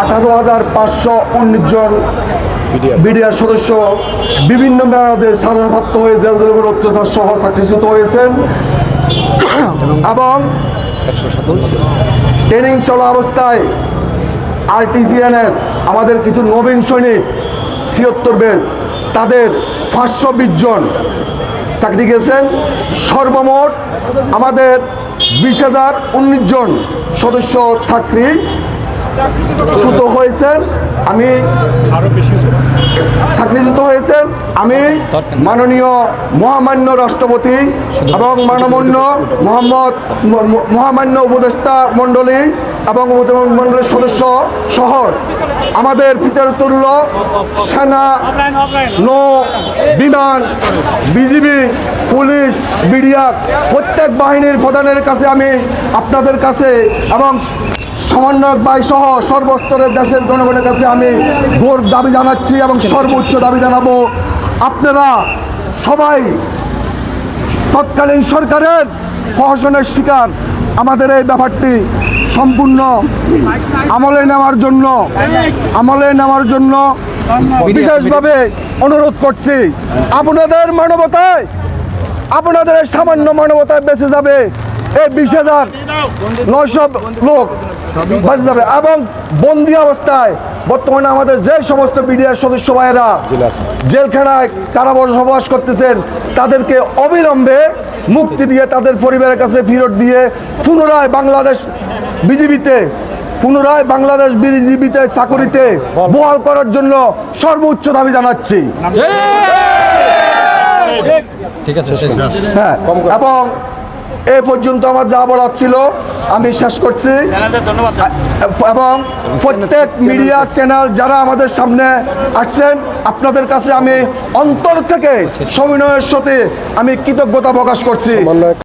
আঠারো হাজার পাঁচশো উনিশ জন বিডিআর সদস্য বিভিন্ন মেয়াদে সাজাপ্রাপ্ত হয়ে জেল জুলুমের অত্যাচার সহ চাকরিচ্যুত হয়েছেন। এবং ট্রেনিং চলা অবস্থায় আরটিসিএনএস, আমাদের কিছু নবীন সৈনিক, ছিয়ত্তর বেজ, তাদের পাঁচশো বিশ জন চাকরি গেছেন। সর্বমোট আমাদের বিশ হাজার উনিশ জন সদস্য চাকরি চ্যুত হয়েছেন আমি চাকরিচ্যুত হয়েছেন আমি মাননীয় মহামান্য রাষ্ট্রপতি এবং মানমান্য মোহাম্মদ মহামান্য উপদেষ্টা মণ্ডলী এবং মণ্ডলীর সদস্য সহ আমাদের পিতারতুল্য সেনা নৌ বিমান বিজিবি বিডিআর প্রত্যেক বাহিনীর প্রধানের কাছে আমি আপনাদের কাছে এবং সমন্বয়ক বাই সহ সর্বস্তরের দেশের জনগণের কাছে আমি ভোর দাবি জানাচ্ছি এবং সর্বোচ্চ দাবি জানাব, আপনারা সবাই তৎকালীন সরকারের প্রহসনের শিকার। আমাদের এই ব্যাপারটি সম্পূর্ণ আমলে নেওয়ার জন্য, আমলে নেওয়ার জন্য বিশেষভাবে অনুরোধ করছি। আপনাদের মানবতায় আপনাদের সামান্য মানবতায় বেঁচে যাবে এই বিশ হাজার নয়শো লোক বেঁচে যাবে। এবং বন্দি অবস্থায় বর্তমানে আমাদের যে সমস্ত মিডিয়ার সদস্য ভাইয়েরা জেলখানায় কারাবাস বসবাস করতেছেন, তাদেরকে অবিলম্বে মুক্তি দিয়ে তাদের পরিবারের কাছে ফেরত দিয়ে পুনরায় বাংলাদেশ বিজিবিতে, পুনরায় বাংলাদেশ বিজিবিতে চাকরিতে বহাল করার জন্য সর্বোচ্চ দাবি জানাচ্ছি। ঠিক আছে হ্যাঁ এবং এ পর্যন্ত আমার যা বলার ছিল আমি শেষ করছি। এবং প্রত্যেক মিডিয়া চ্যানেল যারা আমাদের সামনে আসছেন আপনাদের কাছে আমি অন্তর থেকে সমিনয়ের সাথে আমি কৃতজ্ঞতা প্রকাশ করছি।